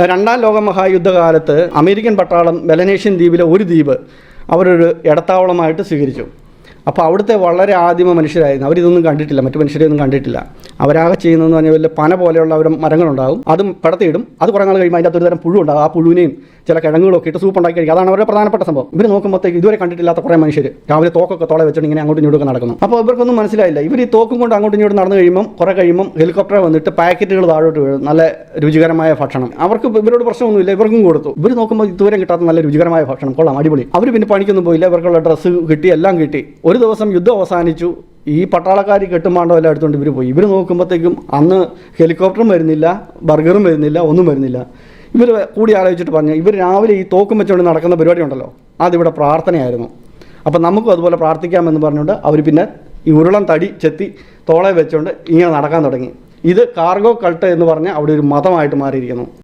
രണ്ടാം ലോക മഹായുദ്ധകാലത്ത് അമേരിക്കൻ പട്ടാളം മെലനേഷ്യൻ ദ്വീപിലെ ഒരു ദ്വീപ് അവരൊരു ഇടത്താവളമായിട്ട് സ്വീകരിച്ചു. അപ്പോൾ അവിടുത്തെ വളരെ ആദിമ മനുഷ്യരായിരുന്നു. അവരിതൊന്നും കണ്ടിട്ടില്ല. മറ്റു മനുഷ്യരെയൊന്നും കണ്ടിട്ടില്ല. അവരാകെ ചെയ്യുന്നതെന്ന് പറഞ്ഞാൽ വലിയ പന പോലെയുള്ള ഒരു മരങ്ങളുണ്ടാകും. അതും പടത്തിയിടും. അത് കുറേ നാൾ കഴിയുമ്പോൾ അതിന്റെ അകത്ത് ഒരു തരം പുഴു ഉണ്ടാവും ആ പുഴുവിനെയും ചില കിഴങ്ങുകളൊക്കെ ഇട്ട് സൂപ്പ് ഉണ്ടാക്കി കഴിക്കും. അതാണ് അവരുടെ പ്രധാനപ്പെട്ട സംഭവം. ഇവർ നോക്കുമ്പോഴത്തേക്ക് ഇതുവരെ കണ്ടിട്ടില്ലാത്ത കുറേ മനുഷ്യർ രാവിലെ തോക്കൊക്കെ തോളെ വെച്ചിട്ട് ഇങ്ങനെ അങ്ങോട്ടും ഇങ്ങോട്ടും നടക്കുന്നു. അപ്പോൾ ഇവർക്കൊന്നും മനസ്സിലായില്ല. ഇവർ ഈ തോക്കും കൊണ്ട് അങ്ങോട്ടും ഇങ്ങോട്ടും നടന്നു കഴിയുമ്പോൾ കുറേ കഴിയുമ്പോൾ ഹെലികോപ്റ്റർ വന്നിട്ട് പാക്കറ്റുകൾ താഴോട്ട് വീഴും. നല്ല രുചികരമായ ഭക്ഷണം. അവർക്ക് ഇവരോട് പ്രശ്നമൊന്നുമില്ല. ഇവർക്കും കൊടുത്തു. ഇവർ നോക്കുമ്പോൾ ഇതുവരെ കിട്ടാത്ത നല്ല രുചികരമായ ഭക്ഷണം. കൊള്ളാം. അടിപൊളി. അവർ പിന്നെ പണിക്കൊന്നും പോയില്ല. ഇവർക്കുള്ള ഡ്രസ്സ് കിട്ടി എല്ലാം കിട്ടി. ഒരു ദിവസം യുദ്ധം അവസാനിച്ചു. ഈ പട്ടാളക്കാർ കെട്ടുമാണ്ടോ എല്ലാം എടുത്തുകൊണ്ട് ഇവർ പോയി. ഇവർ നോക്കുമ്പോഴത്തേക്കും അന്ന് ഹെലികോപ്റ്ററും വരുന്നില്ല ബർഗറും വരുന്നില്ല ഒന്നും വരുന്നില്ല. ഇവർ കൂടി ആലോചിച്ചിട്ട് പറഞ്ഞു ഇവർ രാവിലെ ഈ തോക്കും വെച്ചുകൊണ്ട് നടക്കുന്ന പരിപാടി ഉണ്ടല്ലോ അതിവിടെ പ്രാർത്ഥനയായിരുന്നു. അപ്പം നമുക്കും അതുപോലെ പ്രാർത്ഥിക്കാമെന്ന് പറഞ്ഞുകൊണ്ട് അവർ പിന്നെ ഈ ഉരുളം തടി ചെത്തി തോളെ വെച്ചുകൊണ്ട് ഇങ്ങനെ നടക്കാൻ തുടങ്ങി. ഇത് കാർഗോ കൾട്ട് എന്ന് പറഞ്ഞാൽ അവിടെ ഒരു മതമായിട്ട് മാറിയിരിക്കുന്നു.